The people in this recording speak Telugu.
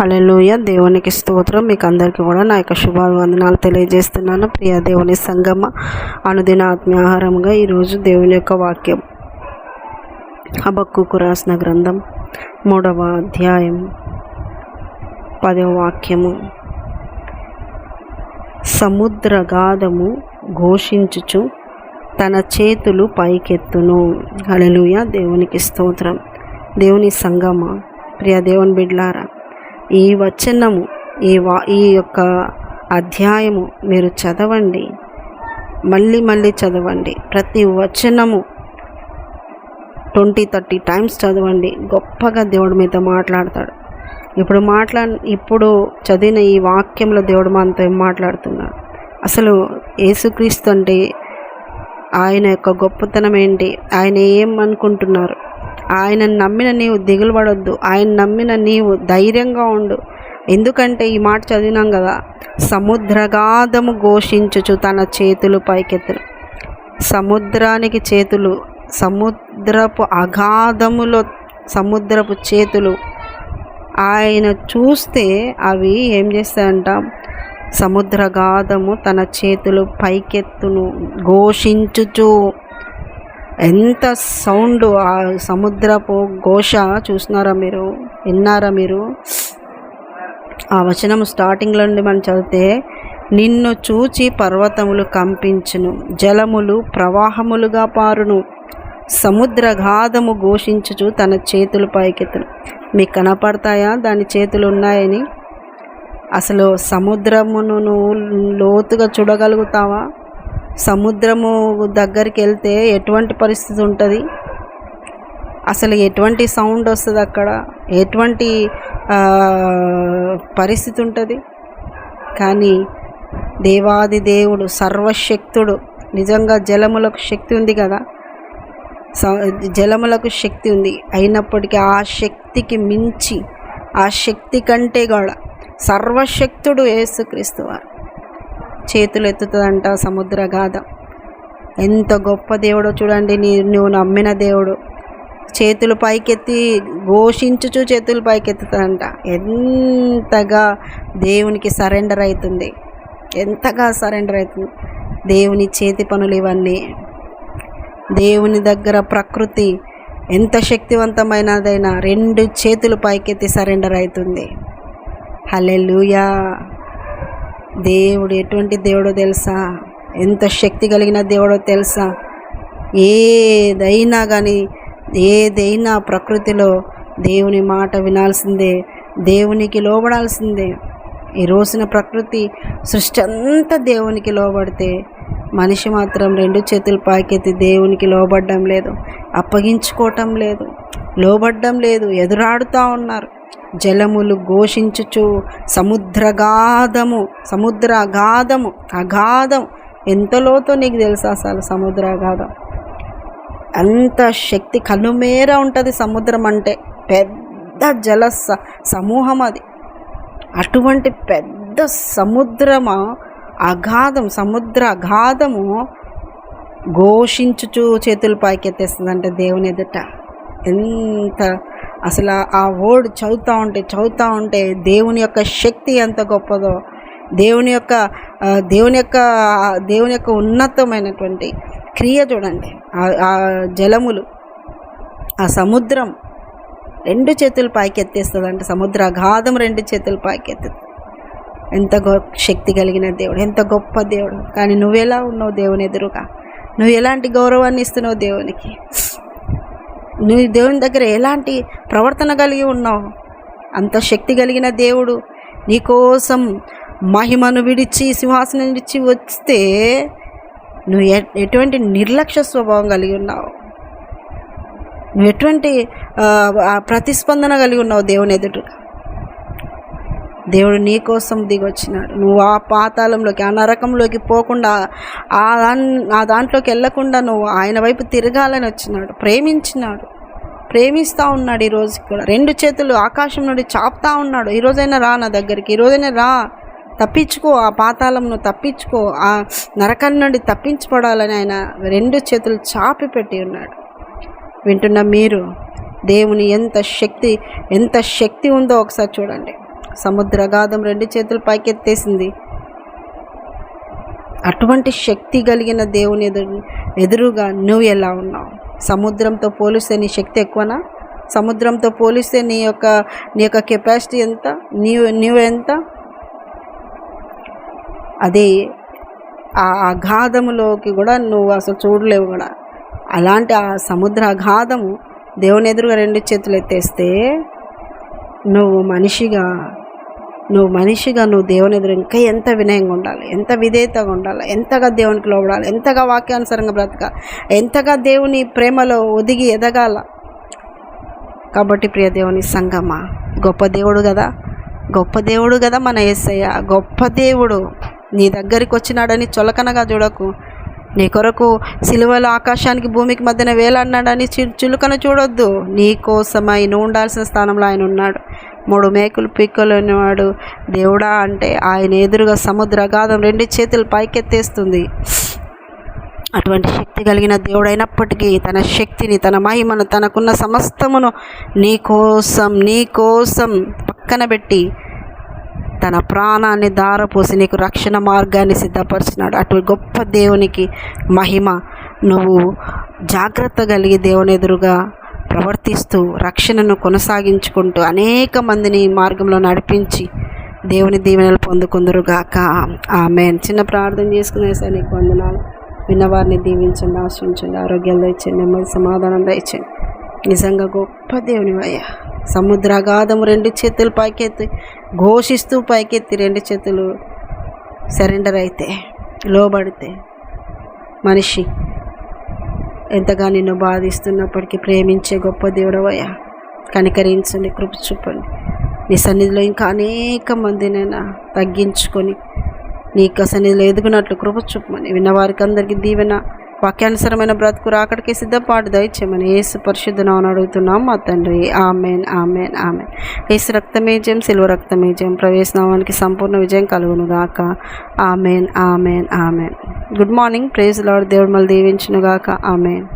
హల్లెలూయ. దేవునికి స్తోత్రం. మీకు అందరికీ కూడా నా యొక్క శుభాభివందనాలు తెలియజేస్తున్నాను. ప్రియ దేవుని సంగమ అనుదిన ఆత్మీయాహారంగా ఈరోజు దేవుని యొక్క వాక్యం. అబక్కుకు రాసిన గ్రంథం మూడవ అధ్యాయం పదవ వాక్యము. సముద్రగాధము ఘోషించుచు తన చేతులు పైకెత్తును. హల్లెలూయ. దేవునికి స్తోత్రం. దేవుని సంగమ. ప్రియ దేవుని బిడ్లారా ఈ వచనము ఈ వా ఈ యొక్క అధ్యాయము మీరు చదవండి. మళ్ళీ మళ్ళీ చదవండి. ప్రతి వచనము ట్వంటీ థర్టీ టైమ్స్ చదవండి. గొప్పగా దేవుడు మీతో మాట్లాడతాడు. ఇప్పుడు మాట్లా ఇప్పుడు చదివిన ఈ వాక్యంలో దేవుడు మనతో ఏం మాట్లాడుతున్నాడు? అసలు యేసుక్రీస్తు అంటే ఆయన యొక్క గొప్పతనం ఏంటి? ఆయన ఏం అనుకుంటున్నారు? ఆయన నమ్మిన నీవు దిగులు పడొద్దు ఆయన నమ్మిన నీవు ధైర్యంగా ఉండు. ఎందుకంటే ఈ మాట చదివినాం కదా సముద్రగాధము ఘోషించుచు తన చేతులు పైకెత్తును సముద్రానికి చేతులు సముద్రపు అగాధములో సముద్రపు చేతులు. ఆయన చూస్తే అవి ఏం చేస్తాయంట? సముద్రగాధము తన చేతులు పైకెత్తును ఘోషించుచు. ఎంత సౌండ్ ఆ సముద్రపు ఘోష చూసినారా మీరు? విన్నారా మీరు? ఆ వచనం స్టార్టింగ్లో నుండి మనం చదివితే నిన్ను చూచి పర్వతములు కంపించును జలములు ప్రవాహములుగా పారును సముద్ర గాధము ఘోషించుచు తన చేతులు పైకెత్తును. మీకు కనపడతాయా? దాని చేతులు ఉన్నాయని? అసలు సముద్రమును నువ్వు లోతుగా చూడగలుగుతావా? సముద్రము దగ్గరికి వెళ్తే ఎటువంటి పరిస్థితి ఉంటుంది? అసలు ఎటువంటి సౌండ్ వస్తుంది అక్కడ? ఎటువంటి పరిస్థితి ఉంటుంది? కానీ దేవాది దేవుడు సర్వశక్తుడు నిజంగా జలములకు శక్తి ఉంది కదా? జలములకు శక్తి ఉంది. అయినప్పటికీ ఆ శక్తికి మించి ఆ శక్తి కంటే కూడా సర్వశక్తుడు యేసుక్రీస్తు వారు. చేతులు ఎత్తుతుందంట సముద్ర గాథ. ఎంత గొప్ప దేవుడో చూడండి నీ నువ్వు నమ్మిన దేవుడు. చేతులు పైకెత్తి ఘోషించుచు చేతులు పైకెత్తుతుందంట. ఎంతగా దేవునికి సరెండర్ అవుతుంది ఎంతగా సరెండర్ అవుతుంది దేవుని చేతి పనులు ఇవన్నీ. దేవుని దగ్గర ప్రకృతి ఎంత శక్తివంతమైనదైనా రెండు చేతులు పైకెత్తి సరెండర్ అవుతుంది హలెలుయా దేవుడు ఎటువంటి దేవుడో తెలుసా? ఎంత శక్తి కలిగిన దేవుడో తెలుసా? ఏదైనా కానీ ఏదైనా ప్రకృతిలో దేవుని మాట వినాల్సిందే దేవునికి లోబడాల్సిందే. ఈ రోజున ప్రకృతి సృష్టి అంతా దేవునికి లోబడితే మనిషి మాత్రం రెండు చేతులు పాకెత్తి దేవునికి లోబడ్డం లేదు అప్పగించుకోవటం లేదు లోబడ్డం లేదు ఎదురాడుతూ ఉన్నారు. జలములు ఘోషించుచు సముద్రగాధము సముద్ర అగాధము అగాధం. ఎంత లోతో నీకు తెలుసా అసలు సముద్ర అగాధం అంత శక్తి కనుమేర ఉంటుంది సముద్రం అంటే. పెద్ద జల సమూహం అది. అటువంటి పెద్ద సముద్రము? అగాధం సముద్ర అగాధము ఘోషించుచు చేతులు పైకెత్తేస్తుంది అంటే దేవుని ఎదుట. ఎంత అసలు ఆ వర్డ్ చదువుతూ ఉంటే చదువుతూ ఉంటే దేవుని యొక్క శక్తి ఎంత గొప్పదో దేవుని యొక్క దేవుని యొక్క దేవుని యొక్క ఉన్నతమైనటువంటి క్రియ చూడండి. ఆ జలములు ఆ సముద్రం రెండు చేతులు పైకెత్తేస్తుంది అంటే సముద్ర అగాధం రెండు చేతులు పైకెత్తుంది. ఎంత గొ శక్తి కలిగిన దేవుడు ఎంత గొప్ప దేవుడు. కానీ నువ్వెలా ఉన్నావు దేవుని ఎదురుగా? నువ్వు ఎలాంటి గౌరవాన్ని ఇస్తున్నావు దేవునికి? నువ్వు దేవుని దగ్గర ఎలాంటి ప్రవర్తన కలిగి ఉన్నావు? అంత శక్తి కలిగిన దేవుడు నీకోసం మహిమను విడిచి సింహాసనం విడిచి వస్తే నువ్వు ఎటువంటి నిర్లక్ష్య స్వభావం కలిగి ఉన్నావు? నువ్వు ఎటువంటి ప్రతిస్పందన కలిగి ఉన్నావు దేవుని ఎదుట? దేవుడు నీ కోసం దిగొచ్చినాడు. నువ్వు ఆ పాతాళంలోకి ఆ నరకంలోకి పోకుండా ఆ దాన్ ఆ దాంట్లోకి వెళ్ళకుండా నువ్వు ఆయన వైపు తిరగాలని వచ్చినాడు ప్రేమించినాడు. ప్రేమిస్తూ ఉన్నాడు ఈరోజు కూడా. రెండు చేతులు ఆకాశం నుండి చాపుతా ఉన్నాడు. ఈరోజైనా రా నా దగ్గరికి. ఈరోజైనా రా. తప్పించుకో. ఆ పాతాళంను తప్పించుకో. ఆ నరకం నుండి తప్పించబడాలని ఆయన రెండు చేతులు చాపి పెట్టి ఉన్నాడు. వింటున్న మీరు దేవుని ఎంత శక్తి ఎంత శక్తి ఉందో ఒకసారి చూడండి. సముద్ర గాధం రెండు చేతులు పైకెత్తేసింది. అటువంటి శక్తి కలిగిన దేవుని ఎదురు ఎదురుగా నువ్వు ఎలా ఉన్నావు? సముద్రంతో పోలిస్తే నీ శక్తి ఎక్కువనా? సముద్రంతో పోలిస్తే నీ యొక్క నీ యొక్క కెపాసిటీ ఎంత? నీ నీవు ఎంత? అది ఆ అగాధములోకి కూడా నువ్వు అసలు చూడలేవు కూడా. అలాంటి ఆ సముద్ర అగాధము దేవుని ఎదురుగా రెండు చేతులు ఎత్తేస్తే నువ్వు మనిషిగా నువ్వు మనిషిగా నువ్వు దేవుని ఎదురు ఇంకా ఎంత వినయంగా ఉండాలి ఎంత విధేయతగా ఉండాలి ఎంతగా దేవునికి లోబడాలి ఎంతగా వాక్యానుసారంగా బ్రతకాలి ఎంతగా దేవుని ప్రేమలో ఒదిగి ఎదగాల. కాబట్టి ప్రియ దేవుని సంగమా గొప్ప దేవుడు కదా గొప్ప దేవుడు కదా మన యేసయ్య గొప్ప దేవుడు. నీ దగ్గరికి వచ్చినాడని చులకనగా చూడకు. నీ కొరకు సిలువలు ఆకాశానికి భూమికి మధ్యన వేలన్నాడని చులుకన చూడొద్దు. నీ కోసమై నువ్వు ఉండాల్సిన స్థానంలో ఆయన ఉన్నాడు. మూడు మేకులు పీక్కలేనివాడు దేవుడా అంటే ఆయన ఎదురుగా సముద్ర అగాధం రెండు చేతులు పైకెత్తేస్తుంది. అటువంటి శక్తి కలిగిన దేవుడైనప్పటికీ తన శక్తిని తన మహిమను తనకున్న సమస్తమును నీ కోసం నీ కోసం పక్కన పెట్టి తన ప్రాణాన్ని దారపోసి నీకు రక్షణ మార్గాన్ని సిద్ధపరిచినాడు. అటు గొప్ప దేవునికి మహిమ. నువ్వు జాగ్రత్త కలిగి దేవుని ఎదురుగా ప్రవర్తిస్తూ రక్షణను కొనసాగించుకుంటూ అనేక మందిని మార్గంలో నడిపించి దేవుని దీవెనలు పొందుకుందరుగాక. ఆమె చిన్న ప్రార్థన చేసుకునే సార్ నీకు వందనాలు. విన్నవారిని దీవించండి ఆశ్రయించండి ఆరోగ్యాలు ఇచ్చండి నెమ్మది సమాధానం దయచండి నిజంగా గొప్ప దేవుని అయ్యా సముద్రాగాధము రెండు చేతులు పైకెత్తి ఘోషిస్తూ పైకెత్తి రెండు చేతులు సరెండర్ అయితే లోబడితే మనిషి ఎంతగా నిన్ను బాధిస్తున్నప్పటికీ ప్రేమించే గొప్ప దేవుడవయ్యా. కనికరించండి కృప చూపండి. నీ సన్నిధిలో ఇంకా అనేక మందినైనా తగ్గించుకొని నీకు సన్నిధిలో ఎదుగునట్లు కృప చూపమని విన్నవారికి అందరికీ దీవెన వాక్యానుసరమైన బ్రతుకు రాకడికి సిద్ధపాటు దయచేయమని ఏసు పరిశుద్ధనామని అడుగుతున్నాం. మా తండ్రి ఆమెన్ ఆమెన్ ఆమెన్. ఏసు రక్తమేజయం సిల్వ రక్తమేజయం ప్రవేశనామానికి సంపూర్ణ విజయం కలుగును గాక. Amen amen amen. Good morning. Praise lord దేవుడు మళ్ళీ దీవించును గాక. ఆమెన్.